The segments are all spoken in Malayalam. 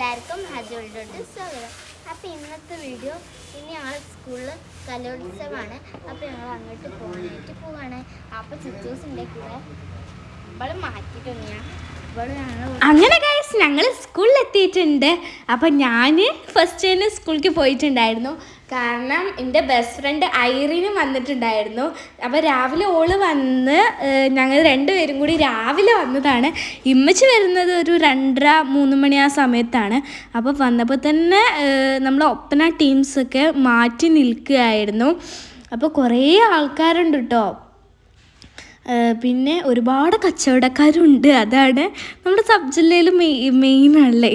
എല്ലാവർക്കും ഹജോളിലോട്ട് സ്വാഗതം. അപ്പോൾ ഇന്നത്തെ വീഡിയോ ഇനി ഞങ്ങൾ സ്കൂളിൽ കലോത്സവമാണ്. അപ്പോൾ ഞങ്ങൾ അങ്ങോട്ട് പോകാനായിട്ട് പോവാണ്. അപ്പോൾ ചിറ്റൂസ് കൂടെ? ഇവൾ മാറ്റിയിട്ടുണ്ട് ഞാൻ ഇവൾ ഞങ്ങൾ അങ്ങനെ ഞങ്ങൾ സ്കൂളിൽ എത്തിയിട്ടുണ്ട് അപ്പം ഞാൻ ഫസ്റ്റ് തന്നെ സ്കൂളിലേക്ക് പോയിട്ടുണ്ടായിരുന്നു. കാരണം എന്റെ ബെസ്റ്റ് ഫ്രണ്ട് ഐറിന് വന്നിട്ടുണ്ടായിരുന്നു. അപ്പോൾ രാവിലെ ഓൾ വന്ന് ഞങ്ങൾ രണ്ടുപേരും കൂടി രാവിലെ വന്നതാണ്. ഇമ്മച്ച് വരുന്നത് ഒരു രണ്ടര മൂന്ന് മണി ആ സമയത്താണ്. അപ്പോൾ വന്നപ്പോൾ തന്നെ നമ്മൾ ഒപ്പന ടീംസൊക്കെ മാറ്റി നിൽക്കുകയായിരുന്നു. അപ്പോൾ കുറേ ആൾക്കാരുണ്ട് കേട്ടോ പിന്നെ ഒരുപാട് കച്ചവടക്കാരുണ്ട്. അതാണ് നമ്മുടെ സബ് ജില്ലയിൽ മെയ് മെയിനാണല്ലേ.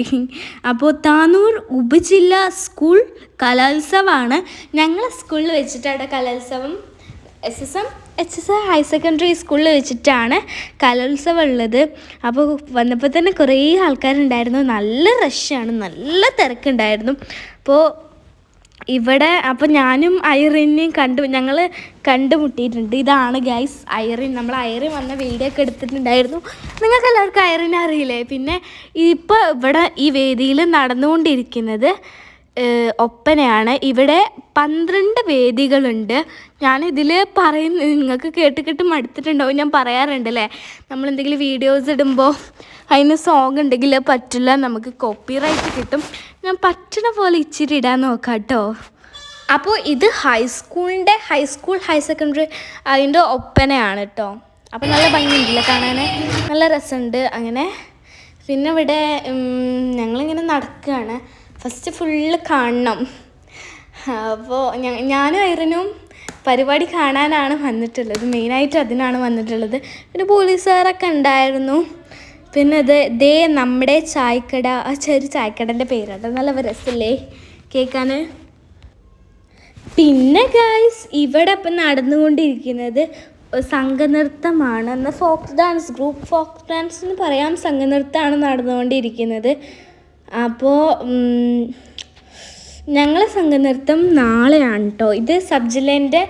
അപ്പോൾ താനൂർ ഉപജില്ല സ്കൂൾ കലോത്സവമാണ് ഞങ്ങളെ സ്കൂളിൽ വെച്ചിട്ടാണ് കലോത്സവം. S S M H S higher secondary സ്കൂളിൽ വെച്ചിട്ടാണ് കലോത്സവം ഉള്ളത്. അപ്പോൾ വന്നപ്പോൾ തന്നെ കുറേ ആൾക്കാരുണ്ടായിരുന്നു. നല്ല റഷാണ് നല്ല തിരക്കുണ്ടായിരുന്നു. അപ്പോൾ ഇവിടെ അപ്പോൾ ഞാനും ഐറിനെയും കണ്ടു ഞങ്ങൾ കണ്ടുമുട്ടിയിട്ടുണ്ട്. ഇതാണ് ഗൈസ് ഐറിൻ. നമ്മൾ ഐറിൻ വന്ന വീഡിയോ ഒക്കെ എടുത്തിട്ടുണ്ടായിരുന്നു. നിങ്ങൾക്ക് എല്ലാവർക്കും ഐറിനെ അറിയില്ലേ? പിന്നെ ഇപ്പോൾ ഇവിടെ ഈ വേദിയിൽ നടന്നുകൊണ്ടിരിക്കുന്നത് ഒപ്പനയാണ്. ഇവിടെ പന്ത്രണ്ട് വേദികളുണ്ട്. ഞാനിതിൽ പറയുന്ന നിങ്ങൾക്ക് കേട്ട് കേട്ട് മടുത്തിട്ടുണ്ടാവും ഞാൻ പറയാറുണ്ട് അല്ലേ? നമ്മൾ എന്തെങ്കിലും വീഡിയോസ് ഇടുമ്പോൾ അതിന് സോങ് ഉണ്ടെങ്കിൽ പറ്റില്ല നമുക്ക് കോപ്പിറൈറ്റ് കിട്ടും. ഞാൻ പറ്റണ പോലെ ഇച്ചിരി ഇടാൻ നോക്കാം കേട്ടോ അപ്പോൾ ഇത് ഹൈസ്കൂളിന്റെ ഹൈസ്കൂൾ ഹയർ സെക്കൻഡറി അതിന്റെ ഒപ്പനയാണ് കേട്ടോ അപ്പോൾ നല്ല ഭംഗിയുണ്ടല്ലോ കാണാൻ നല്ല രസമുണ്ട് അങ്ങനെ. പിന്നെ ഇവിടെ ഞങ്ങളിങ്ങനെ നടക്കുകയാണ് ഫസ്റ്റ് ഫുള്ള് കാണണം. അപ്പോൾ ഞാനും ഐറിനും പരിപാടി കാണാനാണ് വന്നിട്ടുള്ളത്. മെയിനായിട്ട് അതിനാണ് വന്നിട്ടുള്ളത്. പിന്നെ പോലീസുകാരൊക്കെ ഉണ്ടായിരുന്നു. പിന്നെ ഇത് ദേ നമ്മുടെ ചായക്കട ആ ചെറിയ ചായക്കടന്റെ പേരാണ് നല്ല രസമല്ലേ കേൾക്കാൻ പിന്നെ ഗായ്സ് ഇവിടെ ഇപ്പം നടന്നുകൊണ്ടിരിക്കുന്നത് സംഘനൃത്തമാണ് എന്ന folk dance group folk dance എന്ന് പറയാം. സംഘനൃത്തമാണ് നടന്നുകൊണ്ടിരിക്കുന്നത്. അപ്പോൾ ഞങ്ങളെ സംഘനൃത്തം നാളെയാണ് കേട്ടോ ഇത് സബ് ജില്ലേന്റെ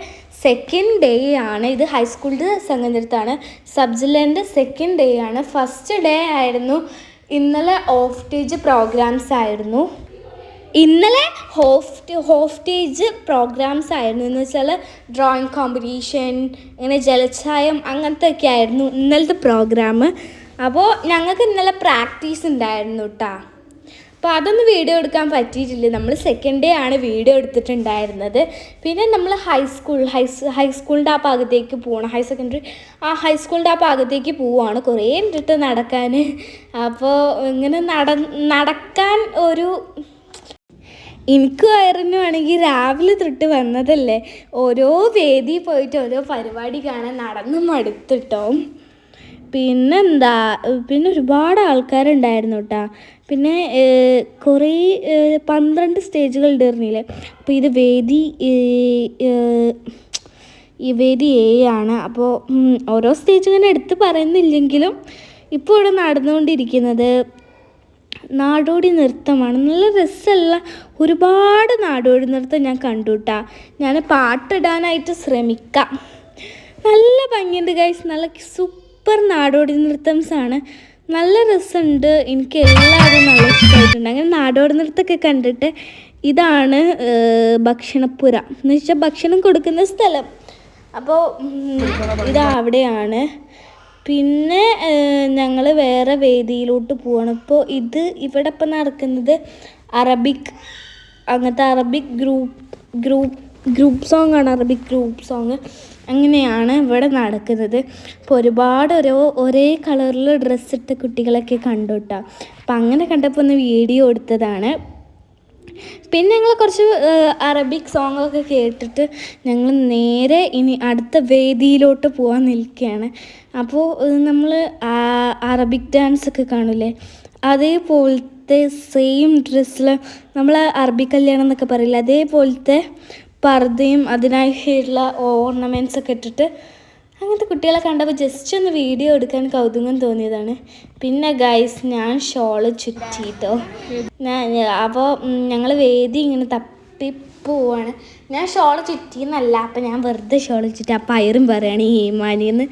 സെക്കൻഡ് ഡേ ആണ്. ഇത് ഹൈസ്കൂളിന്റെ സംഘനൃത്തമാണ് സബ് ജില്ലേന്റെ സെക്കൻഡ് ഡേ ആണ്. ഫസ്റ്റ് ഡേ ആയിരുന്നു. ഇന്നലെ ഓഫ് സ്റ്റേജ് പ്രോഗ്രാംസ് ആയിരുന്നു. ഇന്നലെ ഹോഫ് ഹോസ്റ്റേജ് പ്രോഗ്രാംസ് ആയിരുന്നു. എന്ന് വെച്ചാൽ ഡ്രോയിങ് കോമ്പറ്റീഷൻ ഇങ്ങനെ ജലച്ചായം അങ്ങനത്തെ ഒക്കെ ആയിരുന്നു ഇന്നലത്തെ പ്രോഗ്രാം അപ്പോൾ ഞങ്ങൾക്ക് ഇന്നലെ പ്രാക്ടീസ് ഉണ്ടായിരുന്നു കേട്ടോ അപ്പോൾ അതൊന്നും വീഡിയോ എടുക്കാൻ പറ്റിയിട്ടില്ല. നമ്മൾ സെക്കൻഡ് ഡേ ആണ് വീഡിയോ എടുത്തിട്ടുണ്ടായിരുന്നത്. പിന്നെ നമ്മൾ ഹൈസ്കൂൾ ഹൈസ് ഹൈസ്കൂളിന്റെ ആ ഭാഗത്തേക്ക് പോകണം ഹയർ സെക്കൻഡറി ആ ഹൈസ്കൂളിന്റെ ആ ഭാഗത്തേക്ക് പോവുകയാണ് കുറേ ഇട്ട് നടക്കാൻ അപ്പോൾ ഇങ്ങനെ നട നടക്കാൻ ഒരു എനിക്ക് വേണമെങ്കിൽ രാവിലെ തൊട്ട് വന്നതല്ലേ. ഓരോ വേദി പോയിട്ട് ഓരോ പരിപാടി കാണാൻ നടന്ന് മടുത്തിട്ടോ. പിന്നെന്താ പിന്നെ ഒരുപാട് ആൾക്കാരുണ്ടായിരുന്നു കേട്ടോ പിന്നെ കുറേ പന്ത്രണ്ട് സ്റ്റേജുകൾ ഉണ്ടായിരുന്നില്ലേ അപ്പോൾ ഇത് വേദി ഈ വേദി എ ആണ്. അപ്പോൾ ഓരോ സ്റ്റേജ് ഇങ്ങനെ എടുത്ത് പറയുന്നില്ലെങ്കിലും ഇപ്പോൾ ഇവിടെ നടന്നുകൊണ്ടിരിക്കുന്നത് നാടോടി നൃത്തമാണ്. നല്ല രസമുള്ള ഒരുപാട് നാടോടി നൃത്തം ഞാൻ കണ്ടു കേട്ടാ ഞാൻ പാട്ടിടാനായിട്ട് ശ്രമിക്കാം. നല്ല ഭംഗിയുണ്ട് ഗൈസ് നല്ല സൂപ്പർ നാടോടി നൃത്തംസ് ആണ് നല്ല രസമുണ്ട് എനിക്ക് എല്ലാവരും നല്ല ഇഷ്ടമായിട്ടുണ്ട് അങ്ങനെ നാടോടി നൃത്തമൊക്കെ കണ്ടിട്ട് ഇതാണ് ഭക്ഷണപ്പുര. എന്ന് വെച്ചാൽ ഭക്ഷണം കൊടുക്കുന്ന സ്ഥലം. അപ്പോൾ ഇത് അവിടെയാണ് പിന്നെ ഞങ്ങൾ വേറെ വേദിയിലോട്ട് പോവാണ്. ഇപ്പോൾ ഇത് ഇവിടെ ഇപ്പം നടക്കുന്നത് അറബിക് അങ്ങനത്തെ Arabic group group group song ആണ് അറബിക് ഗ്രൂപ്പ് സോങ് അങ്ങനെയാണ് ഇവിടെ നടക്കുന്നത്. അപ്പോൾ ഒരുപാട് ഓരോ ഒരേ കളറിൽ ഡ്രസ്സ് ഇട്ട കുട്ടികളൊക്കെ കണ്ടു കേട്ടോ അപ്പം അങ്ങനെ കണ്ടപ്പോൾ ഒന്ന് വീഡിയോ എടുത്തതാണ്. പിന്നെ ഞങ്ങൾ കുറച്ച് അറബിക് സോങ്ങൊക്കെ കേട്ടിട്ട് ഞങ്ങൾ നേരെ ഇനി അടുത്ത വേദിയിലോട്ട് പോകാൻ നിൽക്കുകയാണ് അപ്പോൾ നമ്മൾ അറബിക് ഡാൻസ് ഒക്കെ കാണില്ലേ? അതേപോലത്തെ സെയിം ഡ്രസ്സിൽ നമ്മൾ അറബി കല്യാണം എന്നൊക്കെ പറയില്ല? അതേപോലത്തെ പർദ്ദയും അതിനായിട്ടുള്ള ഓർണമെന്റ്സ് ഒക്കെ ഇട്ടിട്ട് അങ്ങനത്തെ കുട്ടികളെ കണ്ടപ്പോൾ ജസ്റ്റ് ഒന്ന് വീഡിയോ എടുക്കാൻ കൗതുകം തോന്നിയതാണ്. പിന്നെ ഗൈസ് ഞാൻ ഷോൾ ചുറ്റിട്ടോ. ഞാൻ അപ്പോൾ ഞങ്ങൾ വേദി ഇങ്ങനെ തപ്പി പോവാണ്. ഞാൻ ഷോൾ ചുറ്റിയെന്നല്ല അപ്പം ഞാൻ വെറുതെ ഷോൾ ചുറ്റി അപ്പം അയറും പറയുകയാണ് ഹീമാനിന്ന്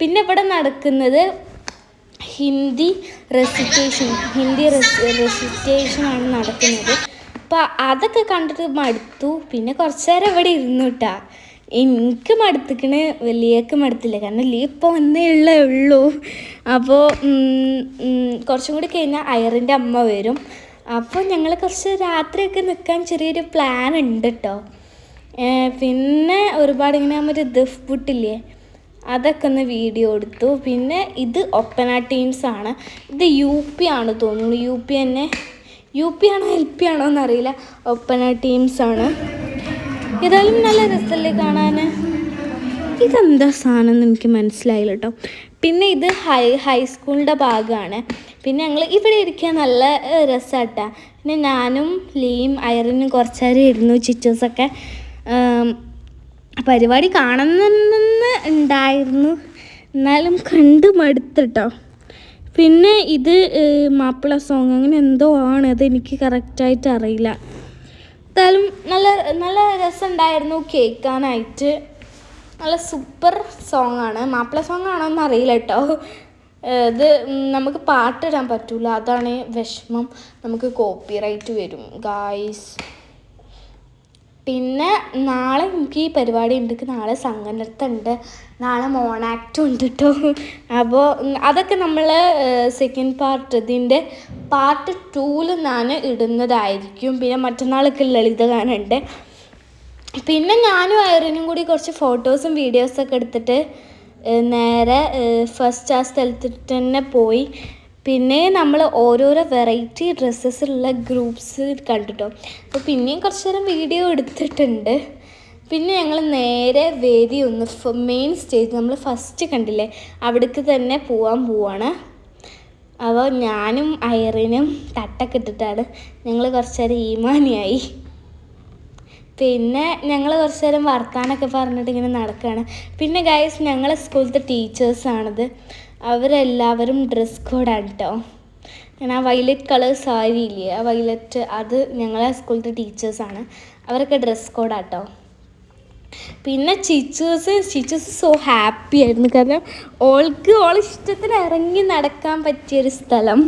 പിന്നെ ഇവിടെ നടക്കുന്നത് ഹിന്ദി റെസിറ്റേഷൻ ഹിന്ദി റെസിറ്റേഷനാണ് നടക്കുന്നത്. അപ്പോൾ അതൊക്കെ കണ്ടിട്ട് മടുത്തു. പിന്നെ കുറച്ച് നേരം ഇവിടെ ഇരുന്നു കേട്ടാ എനിക്ക് മടുത്തിക്കണ് വലിയക്ക് മടുത്തില്ല. കാരണം ലീ ഇപ്പോൾ വന്നേ ഉള്ളേ ഉള്ളൂ. അപ്പോൾ കുറച്ചും കൂടി കഴിഞ്ഞാൽ അയറിന്റെ അമ്മ വരും. അപ്പോൾ ഞങ്ങൾ കുറച്ച് രാത്രിയൊക്കെ നിൽക്കാൻ ചെറിയൊരു പ്ലാൻ ഉണ്ട് കേട്ടോ പിന്നെ ഒരുപാട് ഇങ്ങനെ മറ്റേ ദഫ് പുട്ടില്ലേ അതൊക്കെ ഒന്ന് വീഡിയോ എടുത്തു. പിന്നെ ഇത് ഒപ്പന ആണ്. ഇത് യു പി ആണ് തോന്നുന്നു. യു പി തന്നെ യു പി ആണോ എൽ പി ആണോ എന്നറിയില്ല. ഒപ്പന ടീംസാണ് ഏതായാലും നല്ല രസമല്ലേ കാണാൻ ഇതെന്താ സാധനം എന്ന് എനിക്ക് മനസ്സിലായില്ല കേട്ടോ പിന്നെ ഇത് ഹൈ ഹൈസ്കൂളിന്റെ ഭാഗമാണ് പിന്നെ ഞങ്ങൾ ഇവിടെ ഇരിക്കാൻ നല്ല രസമാട്ടാ പിന്നെ ഞാനും ലീം അയറിനും കുറച്ച് നേരം ഇരുന്നു ചിറ്റേഴ്സൊക്കെ പരിപാടി കാണുന്നെന്ന് ഉണ്ടായിരുന്നു. എന്നാലും കണ്ട് മടുത്തിട്ടോ പിന്നെ ഇത് മാപ്പിള സോങ് അങ്ങനെ എന്തോ ആണ് അത് എനിക്ക് കറക്റ്റായിട്ട് അറിയില്ല. എന്തായാലും നല്ല നല്ല രസമുണ്ടായിരുന്നു കേൾക്കാനായിട്ട്. നല്ല സൂപ്പർ സോങ് ആണ്. മാപ്പിള സോങ് ആണോ എന്ന് അറിയില്ല കേട്ടോ ഇത് നമുക്ക് പാട്ടിടാൻ പറ്റൂല. അതാണ് വിഷമം. നമുക്ക് കോപ്പിറൈറ്റ് വരും. ഗായ്സ് പിന്നെ നാളെ എനിക്ക് ഈ പരിപാടി ഉണ്ട്. നാളെ സംഘനൃത്തമുണ്ട് നാളെ മോണാക്റ്റും ഉണ്ട് കേട്ടോ അപ്പോൾ അതൊക്കെ നമ്മൾ സെക്കൻഡ് പാർട്ട് ഇതിന്റെ പാർട്ട് ടൂവിൽ ഞാൻ ഇടുന്നതായിരിക്കും. പിന്നെ മറ്റന്നാളൊക്കെ ലളിതഗാനുണ്ട് പിന്നെ ഞാനും ഐറിനും കൂടി കുറച്ച് ഫോട്ടോസും വീഡിയോസൊക്കെ എടുത്തിട്ട് നേരെ ഫസ്റ്റ് ആ സ്ഥലത്തിട്ട് തന്നെ പോയി. പിന്നെ നമ്മൾ ഓരോരോ വെറൈറ്റി ഡ്രസ്സസിലുള്ള ഗ്രൂപ്പ്സ് കണ്ടിട്ടോ. അപ്പോൾ പിന്നെയും കുറച്ച് നേരം വീഡിയോ എടുത്തിട്ടുണ്ട്. പിന്നെ ഞങ്ങൾ നേരെ വേദി ഒന്ന് മെയിൻ സ്റ്റേജ് നമ്മൾ ഫസ്റ്റ് കണ്ടില്ലേ? അവിടേക്ക് തന്നെ പോകാൻ പോവാണ്. അപ്പോൾ ഞാനും ഐറിനും തട്ടൊക്കെ ഇട്ടിട്ടാണ് ഞങ്ങൾ കുറച്ച് നേരം ഈമാനിയായി. പിന്നെ ഞങ്ങൾ കുറച്ച് നേരം വർത്താനൊക്കെ പറഞ്ഞിട്ട് ഇങ്ങനെ നടക്കുകയാണ് പിന്നെ ഗൈസ് ഞങ്ങളെ സ്കൂളിലത്തെ ടീച്ചേഴ്സാണിത് അവരെല്ലാവരും ഡ്രസ് കോഡാണ് കേട്ടോ ഞാൻ ആ വൈലറ്റ് കളർ സാരി ഇല്ലേ ആ വൈലറ്റ് അത് ഞങ്ങളെ സ്കൂളിലത്തെ ടീച്ചേഴ്സാണ് അവരൊക്കെ ഡ്രസ് കോഡാണ് കേട്ടോ പിന്നെ ടീച്ചേഴ്സ് ടീച്ചേഴ്സ് സോ ഹാപ്പി ആയിരുന്നു. കാരണം ഓൾക്ക് ഓൾ ഇഷ്ടത്തിന് ഇറങ്ങി നടക്കാൻ പറ്റിയൊരു സ്ഥലം.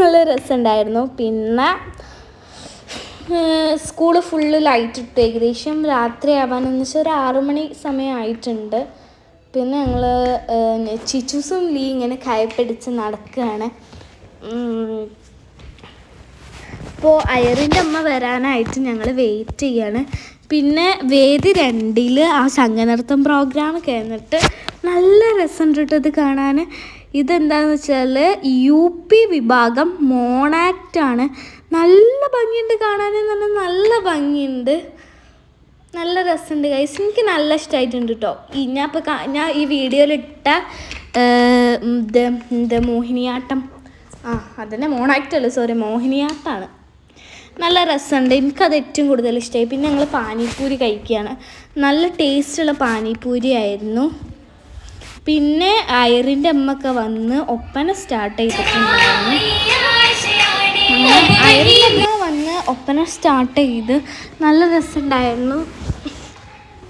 നല്ല രസമുണ്ടായിരുന്നു. പിന്നെ സ്കൂൾ ഫുള്ള് ലൈറ്റ് ഇട്ടു. ഏകദേശം രാത്രി എന്ന് വെച്ചാൽ ഒരു ആറു മണി സമയമായിട്ടുണ്ട് പിന്നെ ഞങ്ങൾ ചിച്ചൂസും ലീ ഇങ്ങനെ കയപ്പിടിച്ച് നടക്കുകയാണ് ഇപ്പോൾ അയറിന്റെ അമ്മ വരാനായിട്ട് ഞങ്ങൾ വെയിറ്റ് ചെയ്യാണ്. പിന്നെ വേദി രണ്ടിൽ ആ സംഘനൃത്തം പ്രോഗ്രാം കഴിഞ്ഞിട്ട് നല്ല രസമുണ്ട് കേട്ടോ ഇത് കാണാൻ ഇതെന്താണെന്ന് വെച്ചാൽ യു പി വിഭാഗം മോണാക്റ്റാണ് നല്ല ഭംഗിയുണ്ട് കാണാൻ പറഞ്ഞാൽ നല്ല ഭംഗിയുണ്ട്. നല്ല രസമുണ്ട് ഗൈസ് എനിക്ക് നല്ല ഇഷ്ടമായിട്ടുണ്ട് കേട്ടോ ഈ ഞാൻ ഇപ്പോൾ ഞാൻ ഈ വീഡിയോയിലിട്ട ഇത് ഇത് മോഹിനിയാട്ടം. ആ അതന്നെ മോണാക്റ്റല്ല സോറി മോഹിനിയാട്ടമാണ് നല്ല രസമുണ്ട്. എനിക്കത് ഏറ്റവും കൂടുതൽ ഇഷ്ടമായി പിന്നെ ഞങ്ങൾ പാനിപ്പൂരി കഴിക്കുകയാണ്. നല്ല ടേസ്റ്റുള്ള പാനിപ്പൂരി ആയിരുന്നു. പിന്നെ അയറിന്റെ അമ്മൊക്കെ വന്ന് ഒപ്പന സ്റ്റാർട്ട് ചെയ്തിട്ടുണ്ടായിരുന്നു. അയറിന്റെ അമ്മ വന്ന് ഒപ്പന സ്റ്റാർട്ട് ചെയ്ത് നല്ല രസമുണ്ടായിരുന്നു.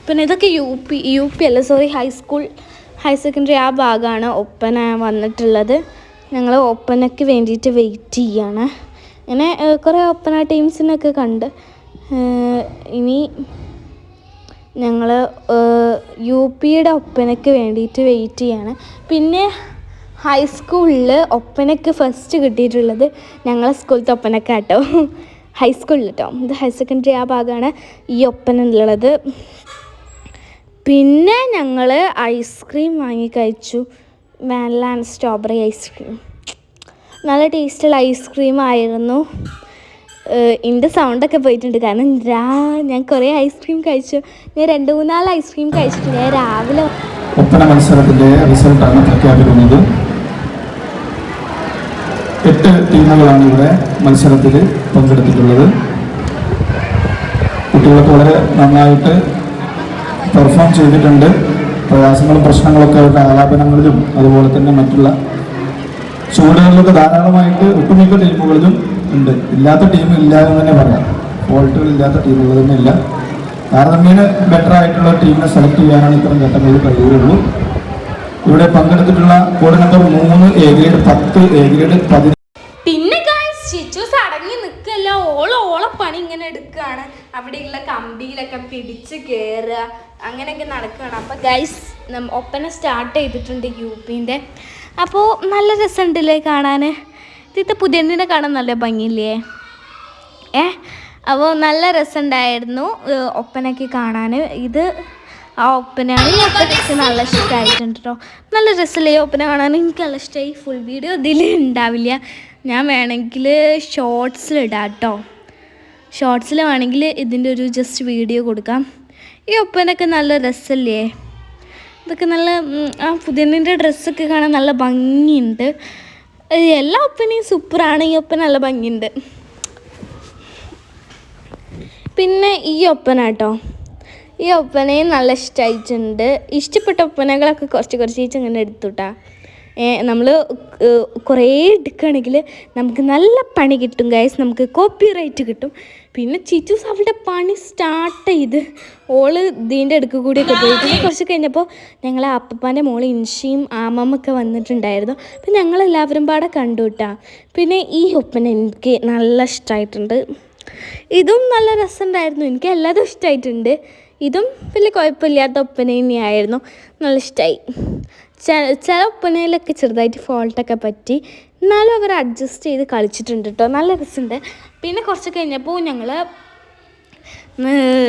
പിന്നെ ഇതൊക്കെ യു പി യു പി അല്ല sorry high school higher secondary ആ ഭാഗമാണ് ഒപ്പന വന്നിട്ടുള്ളത്. ഞങ്ങൾ ഒപ്പനയ്ക്ക് വേണ്ടിയിട്ട് വെയിറ്റ് ചെയ്യാണ്. അങ്ങനെ കുറേ ഒപ്പന ടീംസിനൊക്കെ കണ്ട്. ഇനി ഞങ്ങൾ യു പിയുടെ ഒപ്പനയ്ക്ക് വേണ്ടിയിട്ട് വെയിറ്റ് ചെയ്യാണ്. പിന്നെ ഹൈസ്കൂളിൽ ഒപ്പനയ്ക്ക് ഫസ്റ്റ് കിട്ടിയിട്ടുള്ളത് ഞങ്ങളെ സ്കൂളിലത്തെ ഒപ്പനക്ക കേട്ടോ ഹൈസ്കൂളിൽ കേട്ടോ ഇത് ഹയർ സെക്കൻഡറി ആ ഭാഗമാണ് ഈ ഒപ്പന ഉള്ളത് പിന്നെ ഞങ്ങൾ ഐസ്ക്രീം വാങ്ങി കഴിച്ചു. വാനില ആൻഡ് സ്ട്രോബെറി ഐസ്ക്രീം നല്ല ടേസ്റ്റുള്ള ഐസ്ക്രീം ആയിരുന്നു. എന്റെ സൗണ്ടൊക്കെ പോയിട്ടുണ്ട്. കാരണം രാ ഞാൻ കുറേ ഐസ്ക്രീം കഴിച്ചു. ഞാൻ രണ്ട് മൂന്നാൽ ഐസ്ക്രീം കഴിച്ചിട്ടുണ്ട് ഞാൻ രാവിലെ ഒപ്പന മത്സരത്തിന്റെ റിസൾട്ടാണ് പ്രഖ്യാപിക്കുന്നത്. എട്ട് ടീമുകളാണ് ഇവിടെ മത്സരത്തിൽ പങ്കെടുത്തിട്ടുള്ളത്. കുട്ടികളൊക്കെ വളരെ നന്നായിട്ട് പെർഫോം ചെയ്തിട്ടുണ്ട്. പ്രയാസങ്ങളും പ്രശ്നങ്ങളൊക്കെ ആലാപനങ്ങളിലും അതുപോലെ തന്നെ മറ്റുള്ള ചുവടുകളിലൊക്കെ ധാരാളമായിട്ട് ഒട്ടുമിക്ക ടീമുകളിലും ഉണ്ട്. ഇല്ലാത്ത ടീം ഇല്ല എന്ന് തന്നെ പറയാം. ഫോൾട്ടുകൾ ഇല്ലാത്ത ടീമുകൾ തന്നെ ഇല്ല. താരതമ്യേന ബെറ്റർ ആയിട്ടുള്ള ടീമിനെ സെലക്ട് ചെയ്യാനാണ് ഇത്തരം ഘട്ടങ്ങളിൽ കഴിയുകയുള്ളൂ ഇവിടെ പങ്കെടുത്തിട്ടുള്ള കോഡ് നമ്പർ മൂന്ന് എ ഗ്രേഡ് പത്ത് എ ഗ്രേഡ് പതിനഞ്ച്. പിന്നെ നിൽക്കല്ല ഓൾ ഓളെ പണി ഇങ്ങനെ എടുക്കുകയാണ് അവിടെയുള്ള കമ്പിയിലൊക്കെ പിടിച്ച് കയറുക അങ്ങനെയൊക്കെ നടക്കുകയാണ്. അപ്പോൾ ഗൈസ് ഒപ്പന സ്റ്റാർട്ട് ചെയ്തിട്ടുണ്ട് യു പിന്റെ അപ്പോൾ നല്ല രസമുണ്ടല്ലേ കാണാൻ? ഇതിത്തെ പുതിയതിനെ കാണാൻ നല്ല ഭംഗിയില്ലേ? ഏ? അപ്പോൾ നല്ല രസമുണ്ടായിരുന്നു ഒപ്പനയ്ക്ക് കാണാൻ. ഇത് ആ ഒപ്പനയാണ് ഈ ഒപ്പനയ്ക്ക് നല്ല ഇഷ്ടമായിട്ടുണ്ട് കേട്ടോ നല്ല രസമല്ലേ ഒപ്പന കാണാൻ? എനിക്ക് നല്ല ഇഷ്ടമായി. ഫുൾ വീഡിയോ ഇതിൽ ഉണ്ടാവില്ല. ഞാൻ വേണമെങ്കിൽ ഷോർട്സിലിടാം കേട്ടോ ഷോർട്സിൽ വേണമെങ്കിൽ ഇതിന്റെ ഒരു ജസ്റ്റ് വീഡിയോ കൊടുക്കാം. ഈ ഒപ്പനൊക്കെ നല്ല രസമല്ലേ ഇതൊക്കെ നല്ല ആ പുതിയന്റെ ഡ്രസ്സൊക്കെ കാണാൻ നല്ല ഭംഗിയുണ്ട്. എല്ലാ ഒപ്പനയും സൂപ്പറാണ് ഈ ഒപ്പന നല്ല ഭംഗിയുണ്ട്. പിന്നെ ഈ ഒപ്പന കേട്ടോ ഈ ഒപ്പനയും നല്ല ഇഷ്ടമായിട്ടുണ്ട് ഇഷ്ടപ്പെട്ട ഒപ്പനകളൊക്കെ കുറച്ച് കുറച്ച് ഇങ്ങനെ എടുത്തുട്ടാ. നമ്മൾ കുറേ എടുക്കുകയാണെങ്കിൽ നമുക്ക് നല്ല പണി കിട്ടും ഗൈസ് നമുക്ക് കോപ്പി റൈറ്റ് കിട്ടും. പിന്നെ ചിറ്റൂസ് അവളുടെ പണി സ്റ്റാർട്ട് ചെയ്ത് ഓൾ ഇതിന്റെ അടുക്ക് കൂടിയൊക്കെ പോയി. പിന്നെ കുറച്ച് കഴിഞ്ഞപ്പോൾ ഞങ്ങളെ അപ്പപ്പാന്റെ മോൾ ഇൻഷിയും ആമമ്മൊക്കെ വന്നിട്ടുണ്ടായിരുന്നു. അപ്പം ഞങ്ങളെല്ലാവരും പാടെ കണ്ടു കേട്ടാ പിന്നെ ഈ ഒപ്പന എനിക്ക് നല്ല ഇഷ്ടമായിട്ടുണ്ട് ഇതും നല്ല രസമുണ്ടായിരുന്നു. എനിക്ക് എല്ലാതും ഇഷ്ടമായിട്ടുണ്ട് ഇതും വലിയ കുഴപ്പമില്ലാത്ത ഒപ്പന തന്നെയായിരുന്നു. നല്ല ഇഷ്ടമായി ചില ഒപ്പനയിലൊക്കെ ചെറുതായിട്ട് ഫോൾട്ടൊക്കെ പറ്റി. എന്നാലും അവർ അഡ്ജസ്റ്റ് ചെയ്ത് കളിച്ചിട്ടുണ്ട് കേട്ടോ നല്ല രസമുണ്ട്. പിന്നെ കുറച്ച് കഴിഞ്ഞപ്പോൾ ഞങ്ങൾ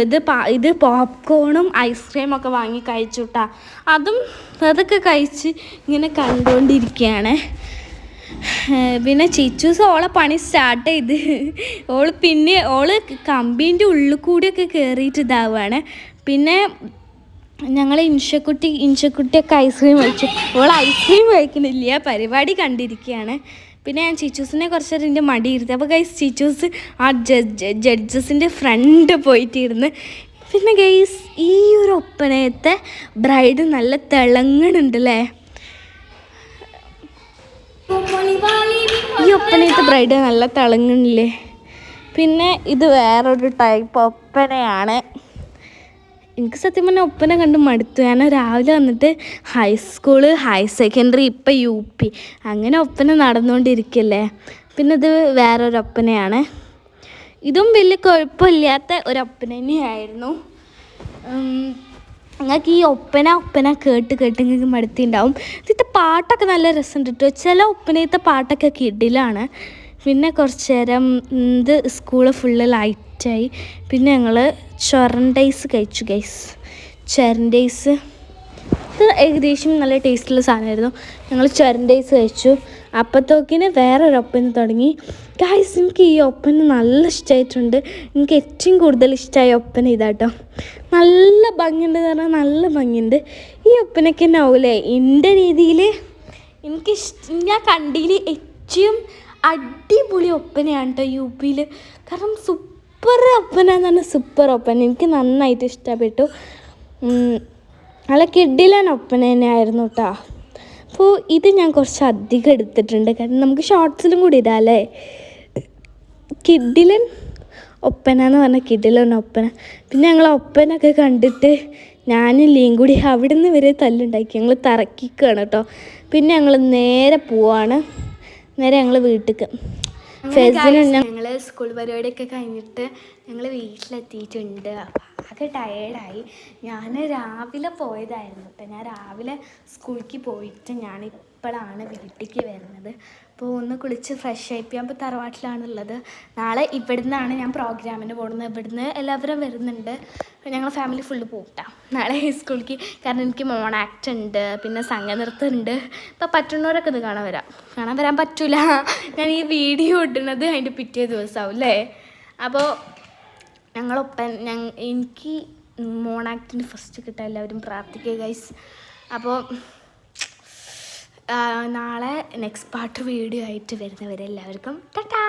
ഇത് പാ ഇത് പോപ്കോണും ഐസ്ക്രീമും ഒക്കെ വാങ്ങി കഴിച്ചു കേട്ടാ അതും അതൊക്കെ കഴിച്ച് ഇങ്ങനെ കണ്ടുകൊണ്ടിരിക്കുകയാണ് പിന്നെ ചിച്ചൂസ് ഓളെ പണി സ്റ്റാർട്ട് ചെയ്ത്. ഓൾ പിന്നെ ഓൾ കമ്പീന്റെ ഉള്ളിൽ കൂടിയൊക്കെ കയറിയിട്ട് ഇതാവുകയാണ് പിന്നെ ഞങ്ങൾ ഇൻഷക്കുട്ടി ഇൻഷക്കുട്ടിയൊക്കെ ഐസ്ക്രീം കഴിച്ചു. ഓൾ ഐസ്ക്രീം കഴിക്കുന്നില്ല പരിപാടി കണ്ടിരിക്കുകയാണ് പിന്നെ ഞാൻ ചിച്ചൂസിനെ കുറച്ച് നേരം എന്റെ മടി ഇരുത്തി. അപ്പോൾ ഗൈസ് ചിച്ചൂസ് ആ ജഡ്ജ് ജഡ്ജസിന്റെ ഫ്രണ്ട് പോയിട്ടിരുന്ന്. പിന്നെ ഗൈസ് ഈ ഒരു ഒപ്പനയത്തെ ബ്രൈഡ് നല്ല തിളങ്ങണുണ്ടല്ലേ? ഈ ഒപ്പനയത്തെ ബ്രൈഡ് നല്ല തിളങ്ങണില്ലേ പിന്നെ ഇത് വേറൊരു ടൈപ്പ് ഒപ്പനയാണ്. എനിക്ക് സത്യം പറഞ്ഞാൽ ഒപ്പന കണ്ട് മടുത്തു. ഞാൻ രാവിലെ വന്നിട്ട് ഹൈസ്കൂൾ ഹയർ സെക്കൻഡറി ഇപ്പം യു പി അങ്ങനെ ഒപ്പന നടന്നുകൊണ്ടിരിക്കല്ലേ പിന്നെ ഇത് വേറൊരു ഒപ്പനയാണ്. ഇതും വലിയ കുഴപ്പമില്ലാത്ത ഒരു ഒപ്പന തന്നെയായിരുന്നു നിങ്ങൾക്ക് ഈ ഒപ്പന ഒപ്പന കേട്ട് കേട്ട് നിങ്ങൾക്ക് മടുത്തിണ്ടാവും. ഇതിത്തെ പാട്ടൊക്കെ നല്ല രസമുണ്ട് കേട്ടോ ചില ഒപ്പനയത്തെ പാട്ടൊക്കെ കിഡിലാണ് പിന്നെ കുറച്ച് നേരം ഇത് സ്കൂൾ ഫുള്ള് ലൈറ്റായി പിന്നെ ഞങ്ങൾ ചൊറൻഡൈസ് കഴിച്ചു ഗൈസ് ചൊറൻഡൈസ് ഇത് ഏകദേശം നല്ല ടേസ്റ്റുള്ള സാധനമായിരുന്നു. ഞങ്ങൾ ചൊരൻഡൈസ് കഴിച്ചു. അപ്പത്തോക്കിന് വേറൊരു ഒപ്പന തുടങ്ങി. ഗായ്സ് എനിക്ക് ഈ ഒപ്പന നല്ല ഇഷ്ടമായിട്ടുണ്ട് എനിക്ക് ഏറ്റവും കൂടുതൽ ഇഷ്ടമായ ഒപ്പന ഇതാട്ടോ. നല്ല ഭംഗിയുണ്ട് എന്ന് പറഞ്ഞാൽ നല്ല ഭംഗിയുണ്ട്. ഈ ഒപ്പനയ്ക്ക് ആവൂലേ? എന്റെ രീതിയിൽ എനിക്ക് ഞാൻ കണ്ടതിൽ ഏറ്റവും അടിപൊളി ഒപ്പനയാണ് കേട്ടോ യു പിയിൽ കാരണം സൂപ്പർ ഒപ്പന എന്ന് പറഞ്ഞാൽ സൂപ്പർ ഒപ്പന. എനിക്ക് നന്നായിട്ട് ഇഷ്ടപ്പെട്ടു. നല്ല കിഡിലൻ ഒപ്പന തന്നെയായിരുന്നു കേട്ടോ. അപ്പോൾ ഇത് ഞാൻ കുറച്ച് അധികം എടുത്തിട്ടുണ്ട്. കാരണം നമുക്ക് ഷോർട്സിലും കൂടി ഇടാം അല്ലേ? കിഡിലൻ ഒപ്പന എന്ന് പറഞ്ഞ കിഡിലൻ ഒപ്പന. പിന്നെ ഞങ്ങൾ ഒപ്പനൊക്കെ കണ്ടിട്ട് ഞാനും ലീം കൂടി അവിടെ നിന്ന് വരെ തല്ലുണ്ടാക്കി. ഞങ്ങൾ തറക്കിക്കുകയാണ് കേട്ടോ. പിന്നെ ഞങ്ങൾ നേരെ പോവാണ്. നേരെ ഞങ്ങൾ വീട്ടിലേക്ക് ഫെസിന് ഞങ്ങൾ സ്കൂൾ പരിപാടിയൊക്കെ കഴിഞ്ഞിട്ട് ഞങ്ങൾ വീട്ടിലെത്തിയിട്ടുണ്ട്. അപ്പം ആകെ ടയേർഡായി ഞാൻ രാവിലെ പോയതായിരുന്നു കേട്ടോ ഞാൻ രാവിലെ സ്കൂളിലേക്ക് പോയിട്ട് ഞാൻ ഇപ്പോഴാണ് വീട്ടിലേക്ക് വരുന്നത്. അപ്പോൾ ഒന്ന് കുളിച്ച് ഫ്രഷ് ആയി ഇപ്പോൾ തറവാട്ടിലാണുള്ളത്. നാളെ ഇവിടുന്നാണ് ഞാൻ പ്രോഗ്രാമിന് പോകുന്നത് ഇവിടുന്ന് എല്ലാവരും വരുന്നുണ്ട്. ഞങ്ങൾ ഫാമിലി ഫുള്ള് പോകട്ടാ നാളെ സ്കൂളിലേക്ക് കാരണം എനിക്ക് മോൺ ആക്ട് ഉണ്ട് പിന്നെ സംഘനൃത്തം ഉണ്ട് ഇപ്പോൾ പറ്റുന്നവരൊക്കെ ഇത് കാണാൻ വരാം. കാണാൻ വരാൻ പറ്റില്ല ഞാൻ ഈ വീഡിയോ ഇടുന്നത് അതിന്റെ പിറ്റേ ദിവസമാവും അല്ലേ അപ്പോൾ ഞങ്ങളൊപ്പം ഞങ്ങൾ എനിക്ക് മോണാക്ടിന് ഫസ്റ്റ് കിട്ടാൻ എല്ലാവരും പ്രാർത്ഥിക്കുക ഗൈസ് അപ്പോൾ നാളെ നെക്സ്റ്റ് പാർട്ട് വീഡിയോ ആയിട്ട് വരുന്നവരെല്ലാവർക്കും ടാറ്റാ